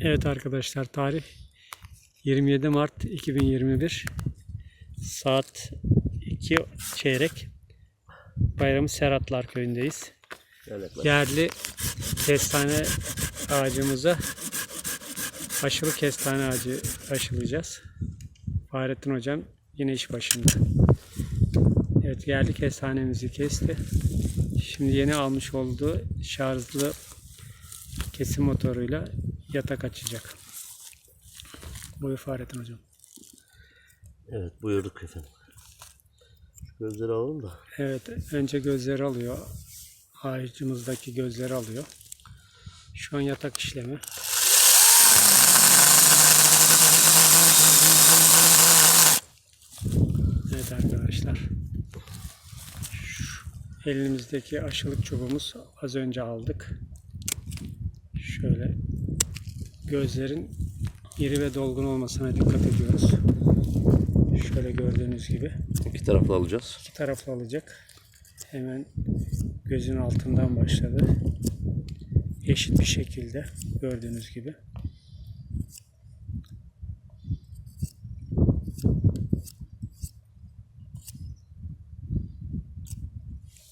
Evet arkadaşlar tarih 27 Mart 2021 saat 2 çeyrek Bayramı Serhatlar köyündeyiz. Evet. Yerli kestane ağacımıza aşılı kestane ağacı aşılayacağız. Fahrettin hocam yine iş başında. Evet yerli kestanemizi kesti. Şimdi yeni almış olduğu şarjlı kesim motoruyla yatak açacak. Buyur Fahrettin hocam. Evet buyurduk efendim. Şu gözleri alalım da. Evet önce gözleri alıyor. Ağacımızdaki gözleri alıyor. Şu an yatak işlemi. Evet arkadaşlar. Şu elimizdeki aşılık çubuğumuz az önce aldık. Şöyle gözlerin iri ve dolgun olmasına dikkat ediyoruz. Şöyle gördüğünüz gibi İki taraflı alacağız. iki taraflı alacak. Hemen gözün altından başladı. Eşit bir şekilde gördüğünüz gibi.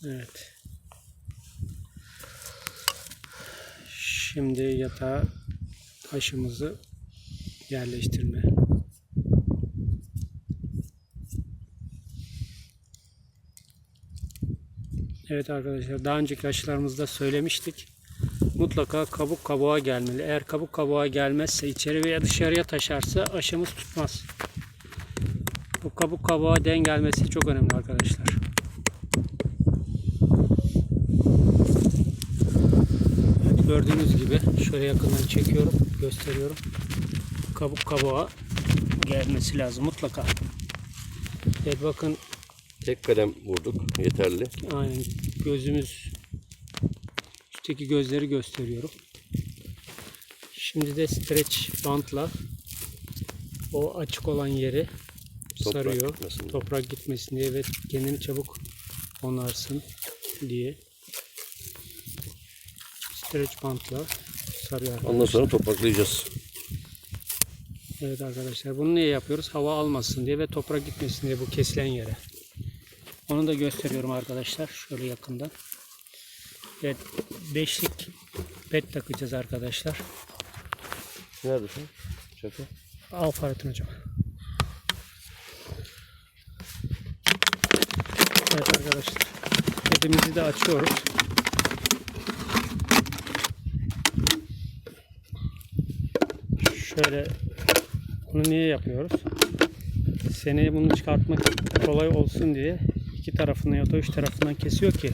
Evet. Şimdi yatağa taşımızı yerleştirme. Evet arkadaşlar daha önceki aşılarımızda söylemiştik. Mutlaka kabuk kabuğa gelmeli. Eğer kabuk kabuğa gelmezse içeri veya dışarıya taşarsa aşımız tutmaz. Bu kabuk kabuğa denk gelmesi çok önemli arkadaşlar. Evet, gördüğünüz gibi şöyle yakından çekiyorum, gösteriyorum. Kabuk kabuğa gelmesi lazım mutlaka. Evet bakın Tek kalem vurduk. Yeterli. Aynen gözümüz üstteki gözleri gösteriyorum. Şimdi de streç bantla o açık olan yeri Toprak sarıyor. gitmesin diye. Toprak gitmesin diye ve kendini çabuk onarsın diye. Streç bantla sarıyor arkadaşlar. Ondan sonra topraklayacağız. Evet arkadaşlar bunu niye yapıyoruz? Hava almasın diye ve toprak gitmesin diye bu kesilen yere. Onu da gösteriyorum arkadaşlar şöyle yakından. Evet beşlik pet takacağız arkadaşlar. Nerede şu? Şaka. Al Fahrettin hocam. Evet arkadaşlar. Petimizi de açıyoruz. Şöyle bunu niye yapıyoruz? Seneye bunu çıkartmak kolay olsun diye iki tarafından ya da üç tarafından kesiyor ki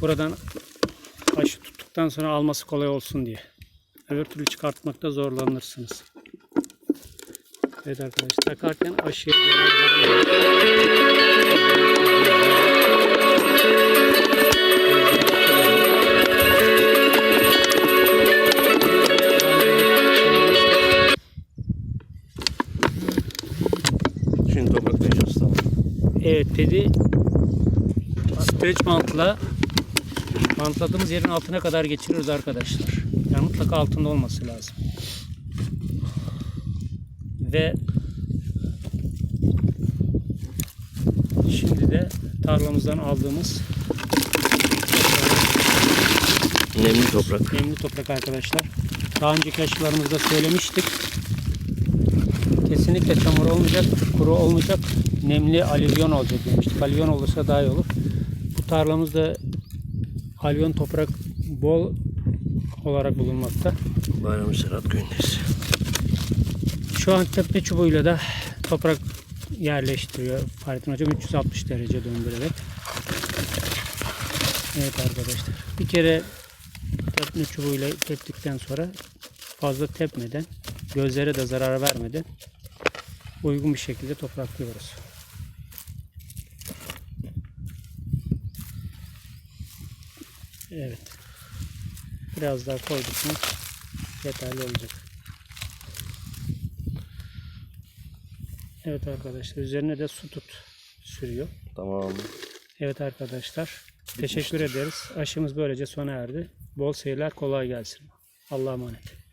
buradan aşı tuttuktan sonra alması kolay olsun diye. Öbür türlü çıkartmakta zorlanırsınız. Evet arkadaşlar takarken aşıya Evet pedi streç bantla bantladığımız yerin altına kadar geçiriyoruz arkadaşlar. Yani mutlaka altında olması lazım. Ve şimdi de tarlamızdan aldığımız Nemli toprak. nemli toprak arkadaşlar. Daha önceki aşılarımızda söylemiştik. Kesinlikle çamur olmayacak, kuru olmayacak, nemli alüvyon olacak demiştik. Alüvyon olursa daha iyi olur. Bu tarlamızda alüvyon toprak bol olarak bulunmakta. Bayramı Serhat köyündeyiz. Şu an tepme çubuğuyla da toprak yerleştiriyor Fahrettin Hocam 360 derece döndürerek. Evet arkadaşlar. Bir kere tepme çubuğuyla teptikten sonra fazla tepmeden, gözlere de zarar vermeden uygun bir şekilde topraklıyoruz. Evet. Biraz daha koyduk mu yeterli olacak. Evet arkadaşlar üzerine de su tut sürüyor. Tamam. Evet arkadaşlar teşekkür ederiz. Aşımız böylece sona erdi. Bol seyirler kolay gelsin. Allah'a emanet.